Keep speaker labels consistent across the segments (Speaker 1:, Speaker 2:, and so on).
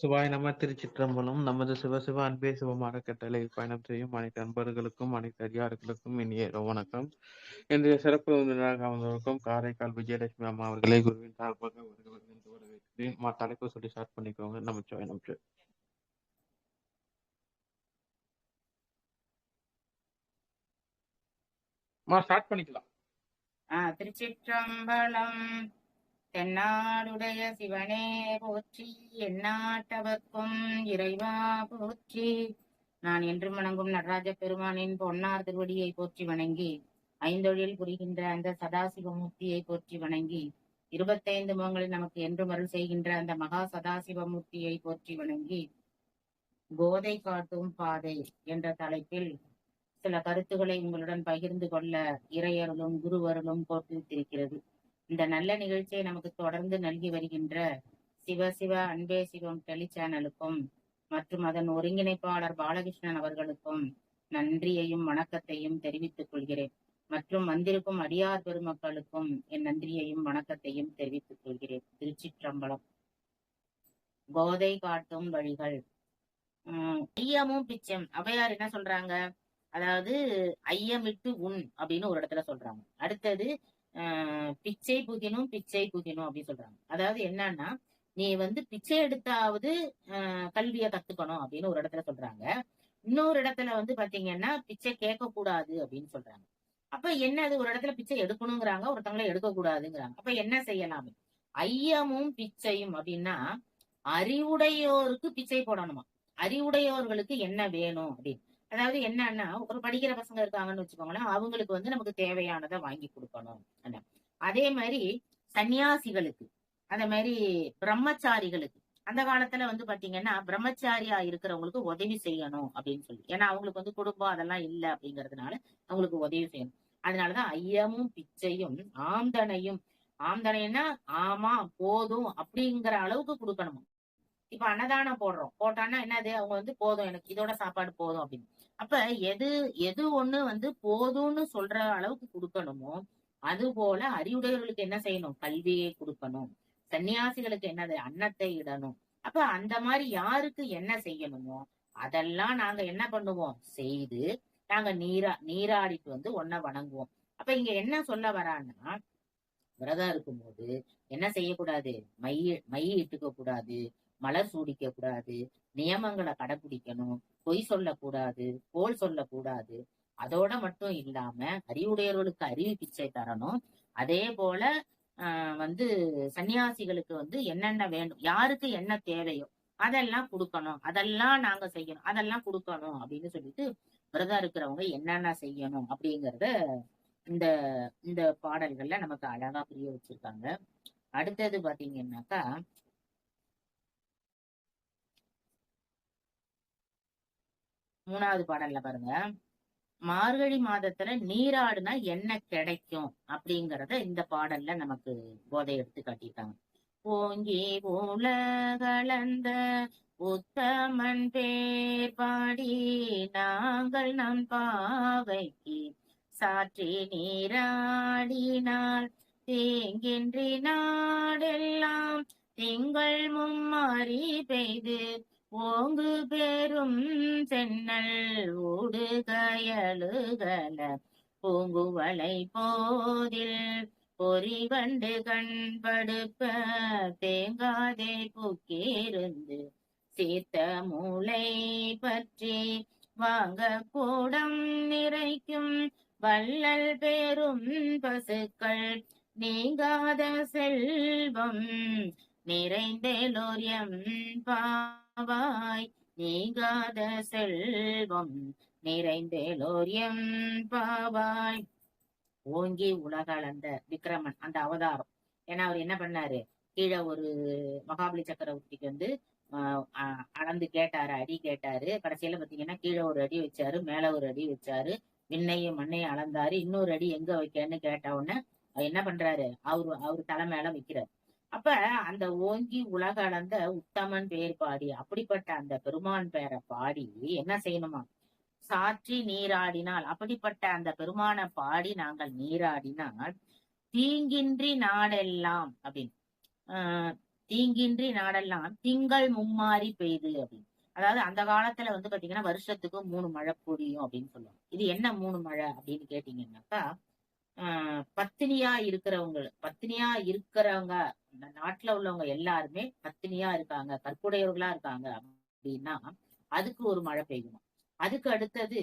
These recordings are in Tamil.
Speaker 1: சிவாய் நம திருச்சிற்றம்பலம். நமது சிவசிவ அன்பே சிவமாக கட்டளை பயணம் செய்யும் அனைத்து அன்பர்களுக்கும் அனைத்து அடியார்களுக்கும் இனிய வணக்கம். இன்றைய சிறப்பு விருந்தினராக அமர்ந்திருக்கும் காரைக்கால் விஜயலட்சுமி அம்மா அவர்களை குருவின் சார்பாக வருக வரவேற்கிறேன். தலைப்பு சொல்லி ஸ்டார்ட் பண்ணிக்கோங்க. நமச்சிவாய நமச்சு மா ஸ்டார்ட் பண்ணிக்கலாம்.
Speaker 2: திருச்சிற்றம்பலம். தென்னாடுடைய சிவனே போற்றி எண்ணாட்டவர்க்கும் இறைவா போற்றி. நான் என்று வணங்கும் நடராஜ பெருமானின் பொன்னார் திருவடியை போற்றி வணங்கி ஐந்தொழில் புரிகின்ற அந்த சதாசிவமூர்த்தியை போற்றி வணங்கி இருபத்தைந்து முகங்களில் நமக்கு என்று மருள் செய்கின்ற அந்த மகா சதாசிவமூர்த்தியை போற்றி வணங்கி கோதை காட்டும் பாதை என்ற தலைப்பில் சில கருத்துக்களை உங்களுடன் பகிர்ந்து கொள்ள இறையருளும் குருவருளும் போட்டுவித்திருக்கிறது இந்த நல்ல நிகழ்ச்சியை நமக்கு தொடர்ந்து நல்கி வருகின்ற சிவ சிவ அன்பே சிவம் டெலி சேனலுக்கும் மற்றும் அதன் ஒருங்கிணைப்பாளர் பாலகிருஷ்ணன் அவர்களுக்கும் நன்றியையும் வணக்கத்தையும் தெரிவித்துக் கொள்கிறேன். மற்றும் வந்திருக்கும் அடியார் பெருமக்களுக்கும் என் நன்றியையும் வணக்கத்தையும் தெரிவித்துக் கொள்கிறேன். திருச்சிற்றம்பலம். கோதை காட்டும் வழிகள். உம் ஐயமும் பிச்சம். அவையார் என்ன சொல்றாங்க? அதாவது ஐயமிட்டு உண் அப்படின்னு ஒரு இடத்துல சொல்றாங்க. அடுத்தது பிச்சை புகினும் பிச்சை புகினும் அப்படின்னு சொல்றாங்க. அதாவது என்னன்னா நீ வந்து பிச்சை எடுத்தாவது ஆஹ் கல்வியை கத்துக்கணும் அப்படின்னு ஒரு இடத்துல சொல்றாங்க. இன்னொரு இடத்துல வந்து பாத்தீங்கன்னா பிச்சை கேட்க கூடாது அப்படின்னு சொல்றாங்க. அப்ப என்ன அது? ஒரு இடத்துல பிச்சை எடுக்கணுங்கிறாங்க ஒருத்தவங்களை எடுக்க கூடாதுங்கிறாங்க அப்ப என்ன செய்யலாம்? ஐயமும் பிச்சையும் அப்படின்னா அறிவுடையோருக்கு பிச்சை போடணுமா? அறிவுடையோர்களுக்கு என்ன வேணும் அப்படின்னு. அதாவது என்னன்னா ஒரு படிக்கிற பசங்க இருக்காங்கன்னு வச்சுக்கோங்களேன் அவங்களுக்கு வந்து நமக்கு தேவையானதை வாங்கி கொடுக்கணும் அதே மாதிரி சன்னியாசிகளுக்கு அந்த மாதிரி பிரம்மச்சாரிகளுக்கு அந்த காலத்துல வந்து பாத்தீங்கன்னா பிரம்மச்சாரியா இருக்கிறவங்களுக்கு உதவி செய்யணும் அப்படின்னு சொல்லி. ஏன்னா அவங்களுக்கு வந்து குடும்பம் அதெல்லாம் இல்ல அப்படிங்கறதுனால அவங்களுக்கு உதவி செய்யணும். அதனாலதான் ஐயமும் பிச்சையும் ஆம்தனையும் ஆந்தனைன்னா ஆமா போதும் அப்படிங்கிற அளவுக்கு கொடுக்கணுமா? இப்ப அன்னதானம் போடுறோம். போட்டான்னா என்னது? அவங்க வந்து போதும் எனக்கு இதோட சாப்பாடு போதும் அப்படின்னு. அப்ப எது எது ஒண்ணு வந்து போதும்னு சொல்ற அளவுக்கு கொடுக்கணுமோ அது போல அறிவுடையவர்களுக்கு என்ன செய்யணும்? கல்வியை கொடுக்கணும். சன்னியாசிகளுக்கு என்னது? அன்னத்தை இடணும். அப்ப அந்த மாதிரி யாருக்கு என்ன செய்யணுமோ அதெல்லாம் நாங்க என்ன பண்ணுவோம்? செய்து நாங்க நீரா நீராடிட்டு வந்து ஒன்ன வணங்குவோம். அப்ப இங்க என்ன சொல்ல வரான்னா விரதம் இருக்கும்போது என்ன செய்யக்கூடாது? மை மை இட்டுக்க கூடாது மலர் சூடிக்க கூடாது நியமங்களை கடைபிடிக்கணும் பொய் சொல்லக்கூடாது கோல் சொல்லக்கூடாது அதோட மட்டும் இல்லாம அறிவுடையவர்களுக்கு அறிவு பிச்சை தரணும். அதே போல ஆஹ் வந்து சன்னியாசிகளுக்கு வந்து என்னென்ன வேண்டும் யாருக்கு என்ன தேவையோ அதெல்லாம் கொடுக்கணும் அதெல்லாம் நாங்க செய்யணும் அதெல்லாம் கொடுக்கணும் அப்படின்னு சொல்லிட்டு விரதம் இருக்கிறவங்க என்னென்ன செய்யணும் அப்படிங்கறத இந்த இந்த பாடல்கள்ல நமக்கு அழகா புரிய வச்சிருக்காங்க. அடுத்தது பாத்தீங்கன்னாக்கா மூணாவது பாடல்ல பாருங்க. மார்கழி மாதத்துல நீராடுனா என்ன கிடைக்கும் அப்படிங்கறத இந்த பாடல்ல நமக்கு போதை எடுத்து காட்டிட்டாங்க ஓங்கி உலகளந்த உத்தமன் பேர் பாடி நாங்கள் நம் பாவைக்கு சாற்றி நீராடினால் தேங்கின்றி நாடெல்லாம் திங்கள் மும்மாறி பெய்து ஓங்கு பெரும் சென்னல் ஊடுகயலுகல பூங்குவளை போதில் பொறிவண்டு கண்படுப்ப தேங்காதே புக்கிருந்து சீத்த மூளை பற்றி வாங்க கூடம் நிறைக்கும் வள்ளல் பெரும் பசுக்கள். நீங்காத செல்வம் நிறைந்தேலோரியம் பாவாய் நீங்காத செல்வம் நிறைந்தேலோரியம் பாவாய். ஓங்கி உலகளந்த விக்ரமன் அந்த அவதாரம். ஏன்னா அவர் என்ன பண்ணாரு? கீழே ஒரு மகாபலி சக்கரவர்த்திக்கு வந்து அ- அளந்து கேட்டாரு அடி கேட்டாரு. கடைசியில பாத்தீங்கன்னா கீழே ஒரு அடி வச்சாரு மேல ஒரு அடி வச்சாரு. விண்ணையும் மண்ணையும் அளந்தாரு. இன்னொரு அடி எங்க வைக்கன்னு கேட்ட உடனே அவர் என்ன பண்றாரு? அவரு அவரு தலை மேல வைக்கிறார். அப்ப அந்த ஓங்கி உலக அளந்த உத்தமன் பேர் பாடி அப்படிப்பட்ட அந்த பெருமான் பேரை பாடி என்ன செய்யணுமா? சாற்றி நீராடினால் அப்படிப்பட்ட அந்த பெருமானை பாடி நாங்கள் நீராடினால் தீங்கின்றி நாடெல்லாம் அப்படின்னு. ஆஹ் தீங்கின்றி நாடெல்லாம் திங்கள் மும்மாறி பெய்து அப்படின்னு. அதாவது அந்த காலத்துல வந்து பாத்தீங்கன்னா வருஷத்துக்கு மூணு மழை பொழியும் அப்படின்னு சொல்லுவாங்க. இது என்ன மூணு மழை அப்படின்னு கேட்டீங்கன்னாக்கா ஆஹ் பத்தினியா இருக்கிறவங்க பத்தினியா இருக்கிறவங்க இந்த நாட்டுல உள்ளவங்க எல்லாருமே பத்தினியா இருக்காங்க கற்புடையவர்களா இருக்காங்க அப்படின்னா அதுக்கு ஒரு மழை பெய்யும் அதுக்கு அடுத்தது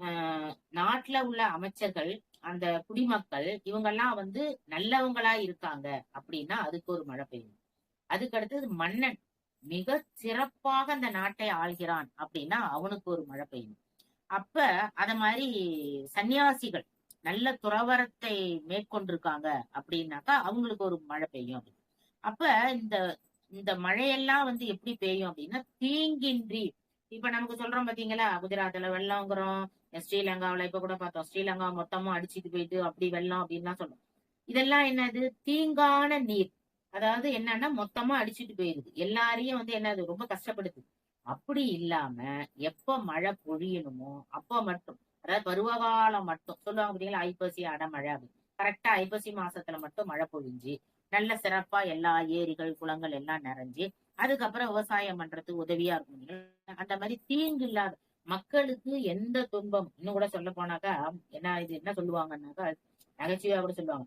Speaker 2: ஆஹ் நாட்டுல உள்ள அமைச்சர்கள் அந்த குடிமக்கள் இவங்கெல்லாம் வந்து நல்லவங்களா இருக்காங்க அப்படின்னா அதுக்கு ஒரு மழை பெய்யும் அதுக்கு அடுத்தது மன்னன் மிக சிறப்பாக அந்த நாட்டை ஆள்கிறான் அப்படின்னா அவனுக்கு ஒரு மழை பெய்யும் அப்ப அத மாதிரி சன்னியாசிகள் நல்ல துறவரத்தை மேற்கொண்டிருக்காங்க அப்படின்னாக்கா அவங்களுக்கு ஒரு மழை பெய்யும் அப்படி. அப்ப இந்த இந்த மழையெல்லாம் வந்து எப்படி பெய்யும் அப்படின்னா தீங்கின்றி. இப்ப நமக்கு சொல்றோம் பாத்தீங்களா குஜராத்ல வெள்ளம்ங்கிறோம் ஸ்ரீலங்காவுல இப்ப கூட பார்த்தோம் ஸ்ரீலங்கா மொத்தமா அடிச்சுட்டு போயிட்டு அப்படி வெள்ளம் அப்படின்லாம் சொல்றோம். இதெல்லாம் என்னது? தீங்கான நீர். அதாவது என்னன்னா மொத்தமா அடிச்சிட்டு போயிருது. எல்லாரையும் வந்து என்னது? ரொம்ப கஷ்டப்படுது. அப்படி இல்லாம எப்ப மழை பொழியணுமோ அப்ப மட்டும் அதாவது பருவகாலம் மட்டும் சொல்லுவாங்க பாத்தீங்களா ஐப்பசி அடமழை அப்படின்னு. கரெக்டா ஐப்பசி மாசத்துல மட்டும் மழை பொழிஞ்சு நல்ல சிறப்பா எல்லா ஏரிகள் குளங்கள் எல்லாம் நிறைஞ்சு அதுக்கப்புறம் விவசாயம் பண்றதுக்கு உதவியா இருக்கும் அந்த மாதிரி தீங்கு இல்லாத மக்களுக்கு எந்த துன்பம் இன்னும் கூட சொல்ல போனாக்கா என்ன இது என்ன சொல்லுவாங்கன்னாக்கா நகைச்சுவையா கூட சொல்லுவாங்க.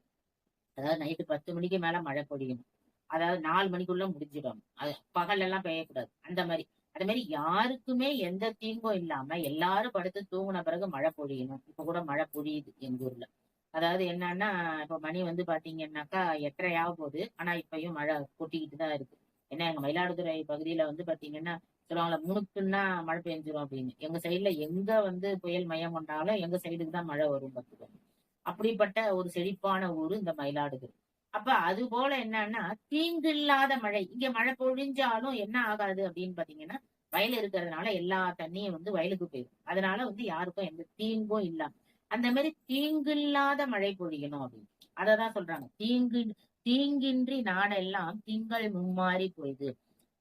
Speaker 2: அதாவது நைட்டு பத்து மணிக்கு மேல மழை பொழியணும். அதாவது நாலு மணிக்குள்ள முடிஞ்சிடும். அது பகல் எல்லாம் பெய்யக்கூடாது. அந்த மாதிரி. அது மாதிரி யாருக்குமே எந்த தீங்கும் இல்லாம எல்லாரும் படுத்து தூங்கின பிறகு மழை பொழியணும். இப்ப கூட மழை பொழியுது எங்க ஊர்ல. அதாவது என்னன்னா இப்ப மணி வந்து பாத்தீங்கன்னாக்கா எட்டரை ஆக போகுது ஆனா இப்பயும் மழை கொட்டிக்கிட்டு தான் இருக்கு. ஏன்னா எங்க மயிலாடுதுறை பகுதியில வந்து பாத்தீங்கன்னா சொல்லுவாங்களா முணுக்குன்னா மழை பெஞ்சிரும் அப்படின்னு. எங்க சைடுல எங்க வந்து புயல் மையம் கொண்டாலும் எங்க சைடுக்கு தான் மழை வரும் பார்த்துக்கோங்க. அப்படிப்பட்ட ஒரு செழிப்பான ஊரு இந்த மயிலாடுதுறை. அப்ப அது போல என்னன்னா தீங்கு இல்லாத மழை. இங்க மழை பொழிஞ்சாலும் என்ன ஆகாது அப்படின்னு பாத்தீங்கன்னா வயல் இருக்கிறதுனால எல்லா தண்ணியும் வந்து வயலுக்கு போயிடும். அதனால வந்து யாருக்கும் எந்த தீங்கும் இல்லாம அந்த மாதிரி தீங்கு இல்லாத மழை பொழியணும் அப்படின்னு. அததான் சொல்றாங்க. தீங்கு தீங்கின்றி நாடெல்லாம் திங்கள் மும்மாறி போயுது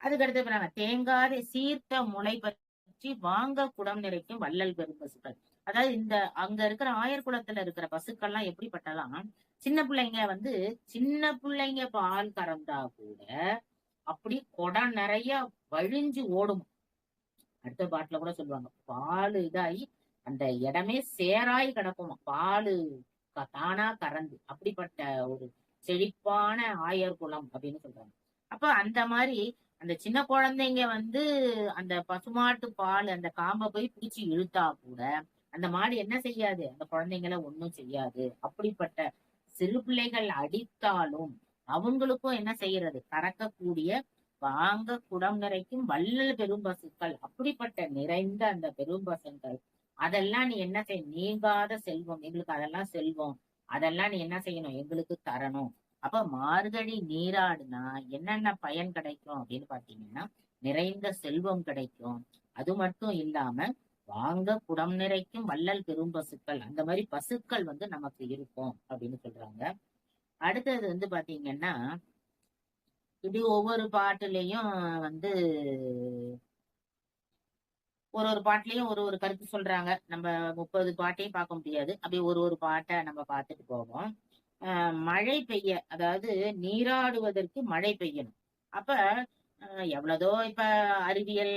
Speaker 2: அதுக்கடுத்து இப்ப தேங்காத சீர்த்த முளை பற்றி வாங்க குடம் நிறைக்கும் வள்ளல் பெரும்பசுக்கள் அதாவது இந்த அங்க இருக்கிற ஆயர்குளத்துல இருக்கிற பசுக்கள்லாம் எப்படிப்பட்டலாம்? சின்ன பிள்ளைங்க வந்து சின்ன பிள்ளைங்க பால் கறந்தா கூட அப்படி குடம் நிறைய வழிஞ்சு ஓடும். அடுத்த பாட்டுல கூட சொல்லுவாங்க பால் இதாகி அந்த இடமே சேராய் கிடக்குமா. பால் தானா கறந்து. அப்படிப்பட்ட ஒரு செழிப்பான ஆயர் குளம் அப்படின்னு சொல்றாங்க. அப்ப அந்த மாதிரி அந்த சின்ன குழந்தைங்க வந்து அந்த பசுமாட்டு பால் அந்த காம்பை போய் பிடிச்சு இழுத்தா கூட அந்த மாடு என்ன செய்யாது? அந்த குழந்தைங்கள ஒண்ணும் செய்யாது. அப்படிப்பட்ட சிறு பிள்ளைகள் அடித்தாலும் அவங்களுக்கும் என்ன செய்யறது? கறக்கக்கூடிய வாங்க குடம் நிறைக்கும் வள்ளல் பெரும்பசுக்கள் அப்படிப்பட்ட நிறைந்த அந்த பெரும்பசுக்கள் அதெல்லாம் நீ என்ன செய்ய நீங்காத செல்வம். எங்களுக்கு அதெல்லாம் செல்வம். அதெல்லாம் நீ என்ன செய்யணும்? எங்களுக்கு தரணும். அப்ப மார்கழி நீராடுனா என்னென்ன பயன் கிடைக்கும் அப்படின்னு பாத்தீங்கன்னா நிறைந்த செல்வம் கிடைக்கும். அது மட்டும் இல்லாம வாங்க குடம் நிறைக்கும் வள்ளல் பெரும் பசுக்கள். அந்த மாதிரி பசுக்கள் வந்து நமக்கு இருக்கும் அப்படின்னு சொல்றாங்க. அடுத்தது வந்து பாத்தீங்கன்னா இப்படி ஒவ்வொரு பாட்டுலயும் வந்து ஒரு ஒரு பாட்டுலயும் ஒரு ஒரு கருத்து சொல்றாங்க. நம்ம முப்பது பாட்டையும் பார்க்க முடியாது. அப்படி ஒரு ஒரு பாட்டை நம்ம பார்த்துட்டு போவோம். ஆஹ் மழை பெய்ய அதாவது நீராடுவதற்கு மழை பெய்யணும். அப்ப எவ்வளதோ இப்ப அறிவியல்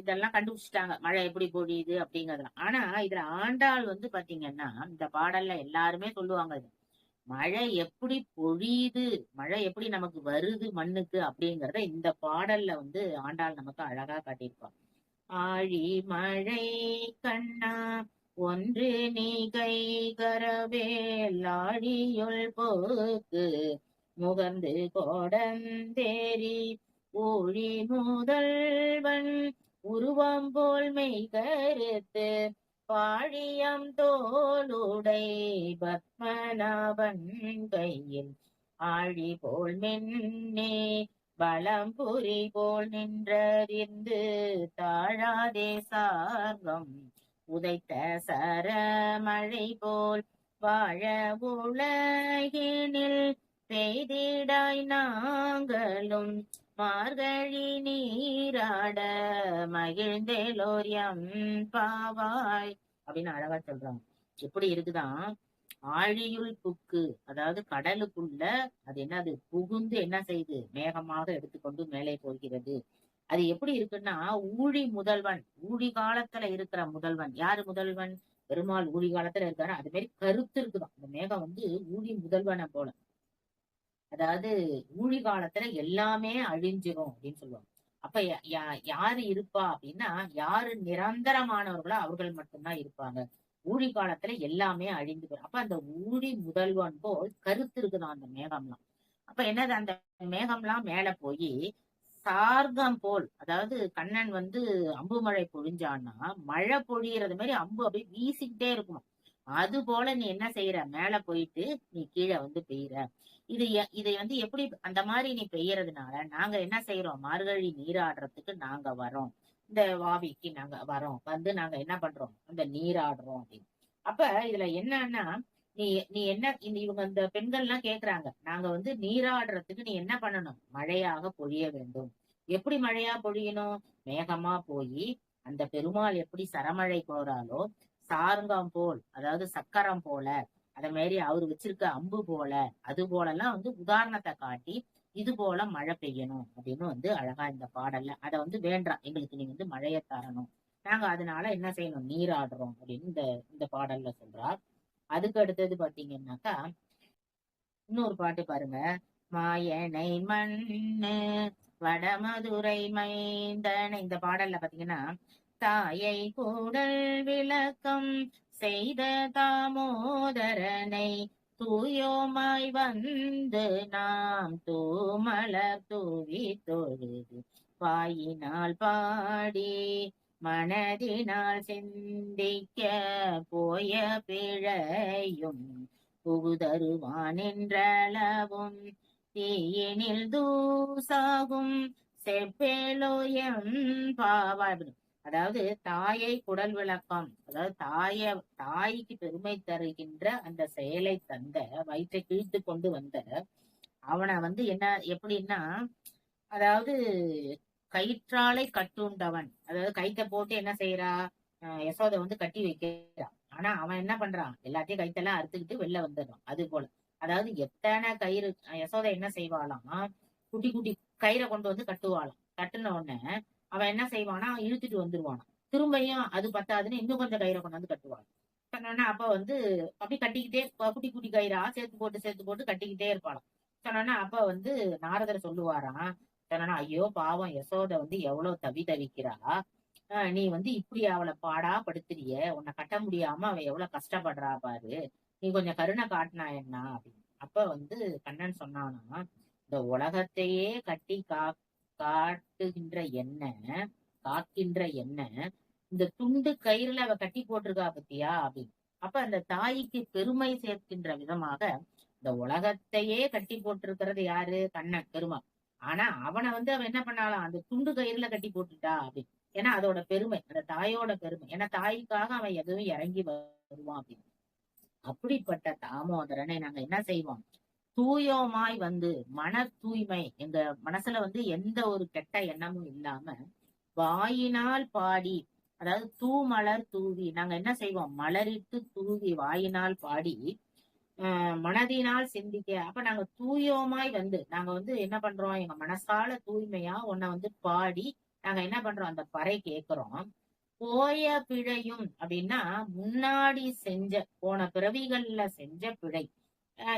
Speaker 2: இதெல்லாம் கண்டுபிடிச்சிட்டாங்க. மழை எப்படி பொழியுது அப்படிங்கறதுலாம் ஆனா இதுல ஆண்டாள் வந்து பாத்தீங்கன்னா இந்த பாடல்ல எல்லாருமே சொல்லுவாங்க இது. மழை எப்படி பொழியுது மழை எப்படி நமக்கு வருது மண்ணுக்கு அப்படிங்கறத இந்த பாடல்ல வந்து ஆண்டாள் நமக்கு அழகா காட்டியிருப்பாங்க. ஆழி மழை கண்ணா ஒன்று நீ கை கரவேல் ஆழியுள் போக்கு முகர்ந்து கோடந்தேரி ஊழி முதல்வன் உருவம் போல் மெய் கருத்து பாழியம் தோளுடை பத்மநாபன் கையில் ஆழி போல் மென்னே பலம் புரி போல் நின்றறிந்து தாழாதே சார்கம் உதைத்த சரமழை போல் வாழ உலகினில் பெய்திடாய் நாங்களும் மார்கழி நீராட மகிழ்ந்தேலோரியம் பாவாய் அப்படின்னு அழகா சொல்றாங்க. எப்படி இருக்குதான் ஆழியுள் புக்கு அதாவது கடலுக்குள்ள அது என்னது? புகுந்து என்ன செய்யுது மேகமாக எடுத்துக்கொண்டு மேலே போகிறது. அது எப்படி இருக்குன்னா ஊழி முதல்வன் ஊழி காலத்துல இருக்கிற முதல்வன். யாரு முதல்வன்? பெருமாள் ஊழி காலத்துல இருக்காரு. அது மாதிரி கருத்து இருக்குதான். அந்த மேகம் வந்து ஊழி முதல்வனை போல. அதாவது ஊழி காலத்துல எல்லாமே அழிஞ்சிரும் அப்படின்னு சொல்லுவாங்க. அப்ப யாரு இருப்பா அப்படின்னா யாரு நிரந்தரமானவர்களோ அவர்கள் மட்டும்தான் இருப்பாங்க. ஊழி காலத்துல எல்லாமே அழிந்து போயிடும் அப்ப அந்த ஊழி முதல்வன் போல் கருத்து இருக்குதான் அந்த மேகம்லாம். அப்ப என்னது அந்த மேகம்லாம் மேல போய் சார்கம் போல் அதாவது கண்ணன் வந்து அம்பு மழை பொழிஞ்சான்னா மழை பொழியறது மாதிரி அம்பு அப்படியே வீசிக்கிட்டே இருக்கணும். அது போல நீ என்ன செய்யற மேல போயிட்டு நீ கீழே வந்து பெய்யற இது இதை வந்து எப்படி அந்த மாதிரி நீ பெய்யறதுனால நாங்க என்ன செய்யறோம் மார்கழி நீராடுறதுக்கு நாங்க வரோம் இந்த வாவிக்கு நாங்க வரோம் வந்து நாங்க என்ன பண்றோம்? அந்த நீராடுறோம் அப்படின்னு. அப்ப இதுல என்னன்னா நீ நீ என்ன இந்த இவங்க இந்த பெண்கள் எல்லாம் கேக்குறாங்க. நாங்க வந்து நீராடுறதுக்கு நீ என்ன பண்ணணும்? மழையாக பொழிய வேண்டும். எப்படி மழையா பொழியணும்? மேகமா போய் அந்த பெருமாள் எப்படி சரமழை போறாலோ சாருங்கம் போல் அதாவது சக்கரம் போல அத மாதிரி அவரு வச்சிருக்க அம்பு போல அது போலலாம் வந்து உதாரணத்தை காட்டி இது போல மழை பெய்யணும் அப்படின்னு வந்து அழகா இந்த பாடல்ல அத வந்து வேண்டாம் எங்களுக்கு நீங்க வந்து மழையை தரணும். நாங்க அதனால என்ன செய்யணும்? நீராடுறோம் அப்படின்னு இந்த இந்த பாடல்ல சொல்றார். அதுக்கு அடுத்தது பாத்தீங்கன்னாக்கா இன்னொரு பாட்டு பாருங்க. மாயனை மண்ணு வடமதுரை மைந்தன. இந்த பாடல்ல பாத்தீங்கன்னா தாயை கூடல் விளக்கம் செய்த தாமோதரனை தூயோமாய் வந்து நாம் தூமலர் தூவி தொழுது. வாயினால் பாடி மனதினால் சிந்திக்க போய பிழையும் புகுதருவான் என்றளவும் தீயினில் தூசாகும் செப்பேலோயம் பாவா அதாவது தாயை குடல் விளக்கம் அதாவது தாய தாய்க்கு பெருமை தருகின்ற அந்த செயலை தந்த வயிற்றை கிழித்து கொண்டு வந்த அவனை வந்து என்ன எப்படின்னா அதாவது கயிற்றாலை கட்டுண்டவன் அதாவது கைத்த போட்டு என்ன செய்யறா அஹ் யசோதை வந்து கட்டி வைக்கிறான் ஆனா அவன் என்ன பண்றான்? எல்லாத்தையும் கைத்தெல்லாம் அறுத்துக்கிட்டு வெளில வந்துடுறான். அது போல. அதாவது எத்தனை கயிறு யசோதை என்ன செய்வாளாம்? குட்டி குட்டி கயிறை கொண்டு வந்து கட்டுவாளாம். கட்டுன உடனே அவன் என்ன செய்வானா இழுத்துட்டு வந்துருவானா. திரும்பியும் அது பத்தாதுன்னு இன்னும் கொஞ்சம் கயிறை கொண்டு வந்து கட்டுவான். சொன்னோன்னா அப்ப வந்து அப்படி கட்டிக்கிட்டே குட்டி குட்டி கயிறா சேர்த்து போட்டு சேர்த்து போட்டு கட்டிக்கிட்டே இருப்பாளாம். சொன்னோன்னா அப்ப வந்து நாரதர் சொல்லுவாராம் சொன்னா ஐயோ பாவம் யசோத வந்து எவ்வளவு தவி தவிக்கிறா. ஆஹ் நீ வந்து இப்படி அவளை பாடா படுத்துறிய உன்னை கட்ட முடியாம அவ எவ்வளவு கஷ்டப்படுறா பாரு. நீ கொஞ்சம் கருணை காட்டினா என்ன? அப்படின்னு. அப்ப வந்து கண்ணன் சொன்னானா இந்த உலகத்தையே கட்டி கா காட்டுகின்ற என்ன காக்கின்ற என்ன இந்த துண்டு கயிறுல அவ கட்டி போட்டிருக்கா பத்தியா அப்படின்னு. அப்ப அந்த தாய்க்கு பெருமை சேர்க்கின்ற விதமாக இந்த உலகத்தையே கட்டி போட்டிருக்கிறது யாரு? கண்ணன் பெருமாள் ஆனா அவனை வந்து அவன் என்ன பண்ணாலாம் அந்த துண்டு கயிறுல கட்டி போட்டுட்டா அப்படின்னு. ஏன்னா அதோட பெருமை அந்த தாயோட பெருமை. ஏன்னா தாய்க்காக அவன் எதுவும் இறங்கி வருவான் அப்படின்னு. அப்படிப்பட்ட தாமோதரனை நாங்க என்ன செய்வோம்? தூயோமாய் வந்து மன தூய்மை எங்க மனசுல வந்து எந்த ஒரு கெட்ட எண்ணமும் இல்லாம வாயினால் பாடி அதாவது தூ மலர் தூவி நாங்க என்ன செய்வோம்? மலரிட்டு தூவி வாயினால் பாடி ஆஹ் மனதினால் சிந்திக்க அப்ப நாங்க தூயோமாய் வந்து நாங்க வந்து என்ன பண்றோம்? எங்க மனசால தூய்மையா உன்னை வந்து பாடி நாங்க என்ன பண்றோம்? அந்த பறை கேட்கிறோம் போய பிழையும் அப்படின்னா முன்னாடி செஞ்ச போன பிறவிகள்ல செஞ்ச பிழை.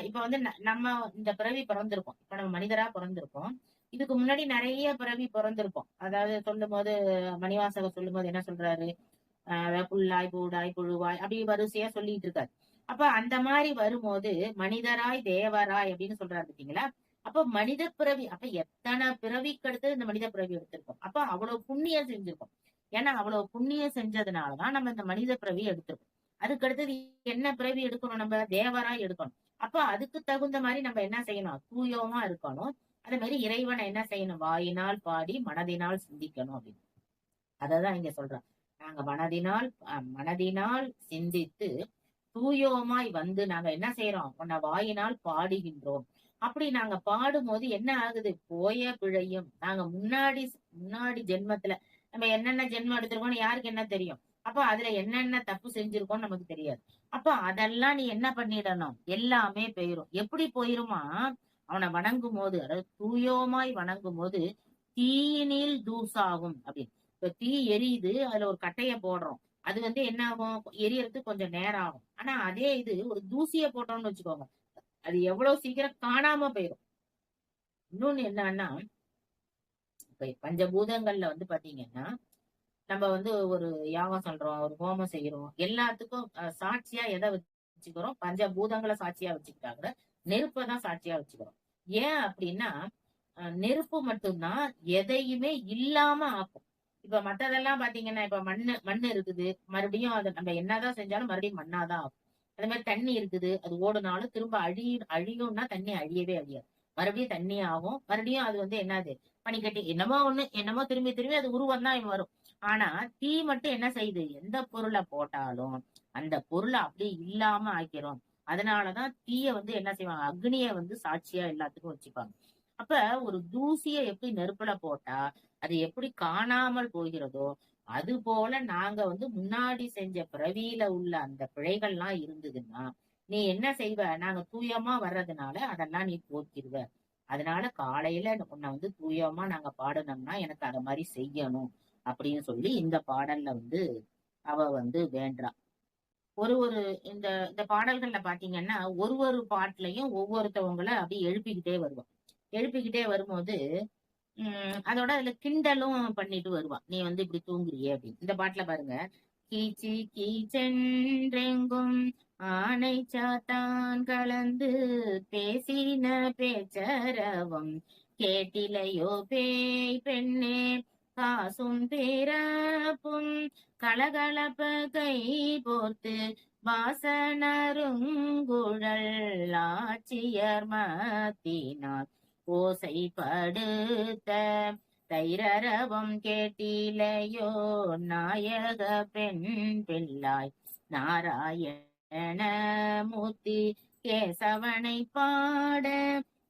Speaker 2: இப்ப வந்து ந- நம்ம இந்த பிறவி பிறந்திருக்கோம். இப்ப நம்ம மனிதரா பிறந்திருக்கோம். இதுக்கு முன்னாடி நிறைய பிறவி பிறந்திருக்கோம். அதாவது சொல்லும் போது மணிவாசகர் சொல்லும் போது என்ன சொல்றாரு? ஆஹ் புல்லாய் பூடாய் புழுவாய் அப்படி வரிசையா சொல்லிட்டு இருக்காரு. அப்ப அந்த மாதிரி வரும்போது மனிதராய் தேவராய் அப்படின்னு சொல்றாரு பாத்தீங்களா? அப்ப மனித பிறவி அப்ப எத்தனை பிறவிக்கு அடுத்து இந்த மனித பிறவி எடுத்திருக்கோம்? அப்ப அவ்வளவு புண்ணியம் செஞ்சிருக்கோம். ஏன்னா அவ்வளவு புண்ணியம் செஞ்சதுனாலதான் நம்ம இந்த மனித பிறவி எடுத்திருக்கோம். அதுக்கு அடுத்தது என்ன பிறவி எடுக்கணும் நம்ம? தேவராய் எடுக்கணும். அப்ப அதுக்கு தகுந்த மாதிரி நம்ம என்ன செய்யணும்? தூயமா இருக்கணும். அதே மாதிரி இறைவனை என்ன செய்யணும்? வாயினால் பாடி மனதினால் சிந்திக்கணும் அப்படின்னு. அததான் இங்க சொல்றோம் நாங்க மனதினால் அஹ், மனதினால் சிந்தித்து தூயோமாய் வந்து நாங்க என்ன செய்யறோம் உன்னை வாயினால் பாடுகின்றோம். அப்படி நாங்க பாடும் போது என்ன ஆகுது? போய பிழையும். நாங்க முன்னாடி முன்னாடி ஜென்மத்துல நம்ம என்னென்ன ஜென்மம் எடுத்திருக்கோம்னு யாருக்கு என்ன தெரியும்? அப்ப அதுல என்னென்ன தப்பு செஞ்சிருக்கோம்னு நமக்கு தெரியாது. அப்ப அதெல்லாம் நீ என்ன பண்ணிடணும்? எல்லாமே போயிரும். எப்படி போயிருமா? அவனை வணங்கும் போது அதாவது தூயோமாய் வணங்கும் போது தீயினில் தூசாகும் அப்படின்னு. இப்ப தீ எரியுது அதுல ஒரு கட்டைய போடுறோம். அது வந்து என்ன ஆகும் எரியறதுக்கு கொஞ்சம் நேரம் ஆகும் ஆனா அதே இது ஒரு தூசிய போட்டோம்னு வச்சுக்கோங்க. அது எவ்வளவு சீக்கிரம் காணாம போயிடும் இன்னொன்னு என்னன்னா இப்ப பஞ்சபூதங்கள்ல வந்து பாத்தீங்கன்னா நம்ம வந்து ஒரு யாகம் சொல்றோம் ஒரு ஹோமம் செய்யறோம் எல்லாத்துக்கும் சாட்சியா எதை வச்சுக்கிறோம்? பஞ்சபூதங்களை சாட்சியா வச்சுக்கிட்டா கூட நெருப்பை தான் சாட்சியா வச்சுக்கிறோம். ஏன் அப்படின்னா நெருப்பு மட்டும்தான் எதையுமே இல்லாம ஆக்கும். இப்ப மத்ததெல்லாம் பாத்தீங்கன்னா இப்ப மண்ணு மண்ணு இருக்குது. மறுபடியும் அதை நம்ம என்னதான் செஞ்சாலும் மறுபடியும் மண்ணாதான் ஆகும். அதே மாதிரி தண்ணி இருக்குது. அது ஓடுனாலும் திரும்ப அழி அழியும்னா தண்ணி அழியவே அழியாது. மறுபடியும் தண்ணி ஆகும். மறுபடியும் அது வந்து என்னது? பனிக்கட்டி. என்னமோ ஒண்ணு என்னமோ திரும்பி திரும்பி அது உருவம் தான் வரும். ஆனா தீ மட்டும் என்ன செய்யுது? எந்த பொருளை போட்டாலும் அந்த பொருளை அப்படியே இல்லாம ஆக்கிரும். அதனாலதான் தீய வந்து என்ன செய்வாங்க? அக்னிய வந்து சாட்சியா எல்லாத்துக்கும் வச்சுப்பாங்க. அப்ப ஒரு தூசிய எப்படி நெருப்புல போட்டா அது எப்படி காணாமல் போகிறதோ அது போல நாங்க வந்து முன்னாடி செஞ்ச பிறவியில உள்ள அந்த பிழைகள்லாம் இருந்ததுன்னா நீ என்ன செய்வ? நாங்க தூயமா வர்றதுனால அதெல்லாம் நீ போக்கிடுவ அதனால காலையில உன்னை வந்து தூயமா நாங்க பாடணும்னா எனக்கு அத மாதிரி செய்யணும். அப்படின்னு சொல்லி இந்த பாடல்ல வந்து அவ வந்து வேண்டா ஒரு ஒரு இந்த இந்த பாடல்கள்ல பாத்தீங்கன்னா ஒரு ஒரு பாட்டுலயும் ஒவ்வொருத்தவங்கள அப்படி எழுப்பிக்கிட்டே வருவான் எழுப்பிக்கிட்டே வரும்போது உம் அதோட அதுல கிண்டலும் பண்ணிட்டு வருவான் நீ வந்து இப்படி தூங்குறியே அப்படின்னு. இந்த பாட்டுல பாருங்க. கீச்சி கீச்சென்றெங்கும் ஆனை சாத்தான் கலந்து பேசின பேச்சரவம். கேட்டிலையோ பேய் பெண்ணே காசும் பிறப்பும் கலகலப்ப கை போர்த்து வாசனருங்குழல் ஆட்சியர் மத்தினார். ஓசைப்படுத்த தைரரவம் கேட்டிலையோ நாயக பெண் பிள்ளாய். நாராயண மூர்த்தி கேசவனை பாட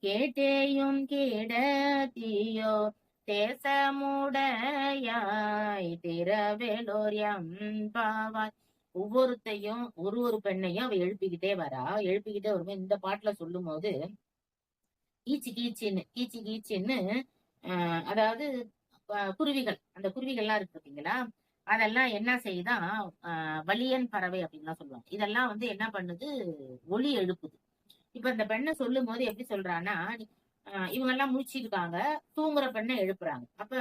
Speaker 2: கேட்டேயும் கேடத்தியோ தேசமுடையாய் திரவேலோர் எம்பாவாய் ஒவ்வொருத்தையும் ஒரு ஒரு பெண்ணையும் அவ எழுப்பிக்கிட்டே வரா. எழுப்பிக்கிட்டே வரும்போது இந்த பாட்டுல சொல்லும் போது கீச்சி கீச்சின்னு கீச்சி கீச்சின்னு ஆஹ் அதாவது குருவிகள் அந்த குருவிகள்லாம் இருக்கு பாத்தீங்களா? அதெல்லாம் என்ன செய்யுதா வலியன் பறவை அப்படின்லாம் சொல்லுவாங்க. இதெல்லாம் வந்து என்ன பண்ணுது? ஒளி எழுப்புது. இப்ப இந்த பெண்ணை சொல்லும் போது எப்படி சொல்றான்னா இவங்க எல்லாம் முழிச்சிருக்காங்க தூங்குற பெண்ணை எழுப்புறாங்க. அப்ப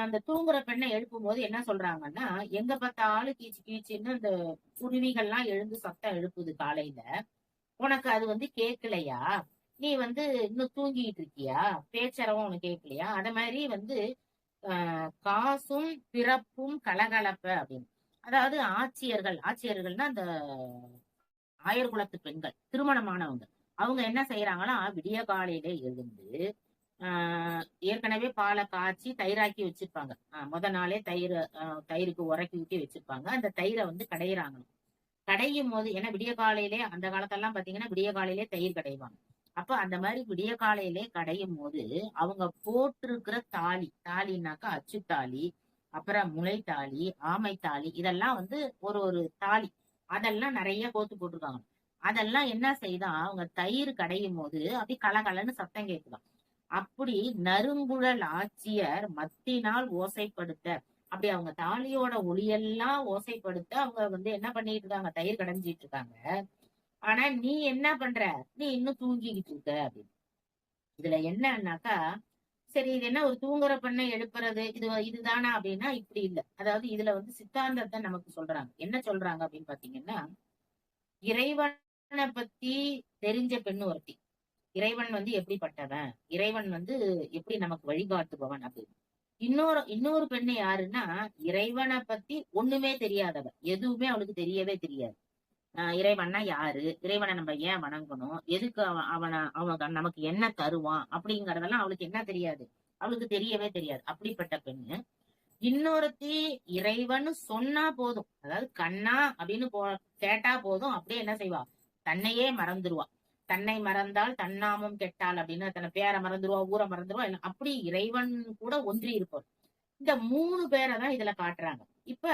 Speaker 2: அந்த தூங்குற பெண்ணை எழுப்பும் போது என்ன சொல்றாங்கன்னா எங்க பார்த்தாலும் கீச்சு கீச்சுன்னு அந்த குருவிகள்லாம் எழுந்து சத்தம் எழுப்புது காலையில. உனக்கு அது வந்து கேட்கலையா நீ வந்து இன்னும் தூங்கிட்டு இருக்கியா? பேச்சரவும் உனக்கு கேட்கலையா அத மாதிரி வந்து ஆஹ் காசும் பிறப்பும் கலகலப்ப அப்படின்னு. அதாவது ஆட்சியர்கள் ஆட்சியர்கள்னா அந்த ஆயர் குலத்து பெண்கள் திருமணமானவங்க. அவங்க என்ன செய்யறாங்கன்னா விடிய காலையில எழுந்து ஆஹ் ஏற்கனவே பாலை காய்ச்சி தயிராக்கி வச்சிருப்பாங்க. முத நாளே தயிர் ஆஹ் தயிருக்கு உரக்கி ஊட்டி வச்சிருப்பாங்க. அந்த தயிரை வந்து கடையிறாங்க கடையும் போது ஏன்னா விடிய காலையிலே அந்த காலத்தெல்லாம் பாத்தீங்கன்னா விடிய காலையிலே தயிர் கடைவாங்க. அப்ப அந்த மாதிரி விடிய காலையிலே கடையும் போது அவங்க போட்டிருக்கிற தாலி தாலினாக்கா அச்சு தாலி அப்புறம் முளை தாலி ஆமை தாலி இதெல்லாம் வந்து ஒரு ஒரு தாலி அதெல்லாம் நிறைய கோத்து போட்டிருக்காங்க. அதெல்லாம் என்ன செய்தா அவங்க தயிர் கடையும் போது அப்படி கலகலன்னு சத்தம் கேட்குதான் அப்படி நறுங்குழல் ஆட்சியர் மத்தினால் ஓசைப்படுத்த அப்படி அவங்க தாலியோட ஒளியெல்லாம் ஓசைப்படுத்த அவங்க வந்து என்ன பண்ணிட்டு இருக்காங்க தயிர் கடைஞ்சிட்டு இருக்காங்க. ஆனா நீ என்ன பண்ற? நீ இன்னும் தூங்கிக்கிட்டு இருக்க அப்படின்னு. இதுல என்னன்னாக்கா சரி இது என்ன ஒரு தூங்குற பெண்ணை எழுப்புறது? இது இதுதானா அப்படின்னா இப்படி இல்ல. அதாவது இதுல வந்து சித்தாந்தத்தை நமக்கு சொல்றாங்க. என்ன சொல்றாங்க அப்படின்னு பாத்தீங்கன்னா இறைவன் இறைவனை பத்தி தெரிஞ்ச பெண்ணு ஒருத்தி. இறைவன் வந்து எப்படிப்பட்டவன்? இறைவன் வந்து எப்படி நமக்கு வழிகாட்டுபவன் அப்படின்னு. இன்னொரு இன்னொரு பெண்ணு யாருன்னா இறைவனை பத்தி ஒண்ணுமே தெரியாதவ. எதுவுமே அவளுக்கு தெரியவே தெரியாது. ஆஹ் இறைவன்னா யாரு? இறைவனை நம்ம ஏன் வணங்கணும்? எதுக்கு அவன் அவனை அவன் நமக்கு என்ன தருவான்? அப்படிங்கறதெல்லாம் அவளுக்கு என்ன தெரியாது. அவளுக்கு தெரியவே தெரியாது. அப்படிப்பட்ட பெண்ணு. இன்னொருத்தி இறைவன் சொன்னா போதும். அதாவது கண்ணா அப்படின்னு போ கேட்டா போதும். அப்படியே என்ன செய்வா? தன்னையே மறந்துருவா. தன்னை மறந்தால் தன்னாமம் கெட்டால் அப்படின்னு தன்னை பேரை மறந்துருவா ஊரை மறந்துருவா அப்படி இறைவன் கூட ஒன்றி இருப்பார் இந்த மூணு பேரை தான் இதுல காட்டுறாங்க. இப்ப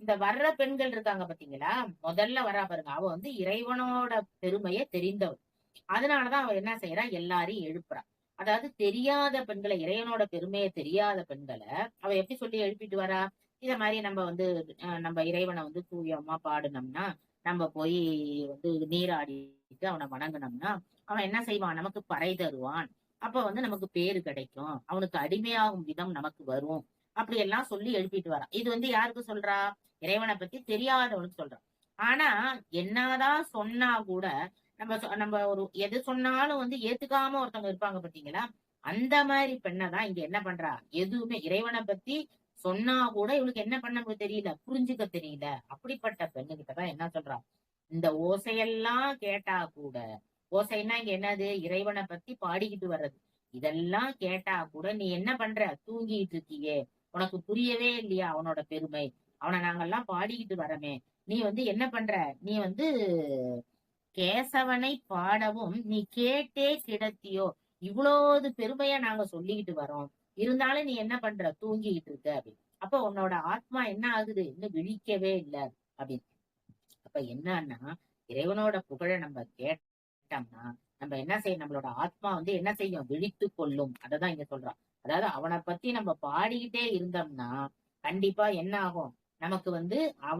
Speaker 2: இந்த வர்ற பெண்கள் இருக்காங்க பாத்தீங்களா? முதல்ல வரா பாருங்க. அவ வந்து இறைவனோட பெருமையை தெரிந்தவள். அதனாலதான் அவ என்ன செய்யறா எல்லாரையும் எழுப்புறா. அதாவது தெரியாத பெண்களை இறைவனோட பெருமையை தெரியாத பெண்களை அவ எப்படி சொல்லி எழுப்பிட்டு வரா? இத மாதிரி நம்ம வந்து அஹ், நம்ம இறைவனை வந்து தூயமா பாடினோம்னா நம்ம போய் வந்து நீராடிட்டு அவனை வணங்குனோம்னா அவன் என்ன செய்வான்? நமக்கு பறை தருவான். அப்ப வந்து நமக்கு பேரு கிடைக்கும். அவனுக்கு அடிமையாகும் விதம் நமக்கு வரும். அப்படி எல்லாம் சொல்லி எழுப்பிட்டு வரான். இது வந்து யாருக்கு சொல்றா? இறைவனை பத்தி தெரியாதவனுக்கு சொல்றான் ஆனா என்னதான் சொன்னா கூட நம்ம சொ- நம்ம ஒரு எது சொன்னாலும் வந்து ஏத்துக்காம ஒருத்தவங்க இருப்பாங்க பாத்தீங்களா அந்த மாதிரி பெண்ணை தான் இங்க என்ன பண்றா? எதுவுமே இறைவனை பத்தி சொன்னா கூட இவளுக்கு என்ன பண்ண தெரியல புரிஞ்சுக்க தெரியல. அப்படிப்பட்ட பெண்ணு கிட்டதான் என்ன சொல்றா? இந்த ஓசையெல்லாம் கேட்டா கூட ஓசைன்னா இங்க என்னது? இறைவனை பத்தி பாடிக்கிட்டு வர்றது. இதெல்லாம் கேட்டா கூட நீ என்ன பண்ற? தூங்கிட்டு இருக்கியே. உனக்கு புரியவே இல்லையா அவனோட பெருமை? அவனை நாங்கெல்லாம் பாடிக்கிட்டு வரமே நீ வந்து என்ன பண்ற? நீ வந்து கேசவனை பாடவும் நீ கேட்டே கிடத்தியோ? இவ்வளவு பெருமையா நாங்க சொல்லிக்கிட்டு வரோம் இருந்தாலும் நீ என்ன பண்ற? தூங்கிக்கிட்டு இருக்க அப்படின்னு. அப்ப உன்னோட ஆத்மா என்ன ஆகுது? இன்னும் விழிக்கவே இல்லை அப்படின்னு. அப்ப என்னன்னா இறைவனோட புகழை நம்ம கேட்டோம்னா நம்ம என்ன செய்யும் நம்மளோட ஆத்மா வந்து என்ன செய்யும்? விழித்து கொள்ளும். அததான் இங்க சொல்றான். அதாவது அவனை பத்தி நம்ம பாடிக்கிட்டே இருந்தோம்னா கண்டிப்பா என்ன ஆகும்? நமக்கு வந்து அவ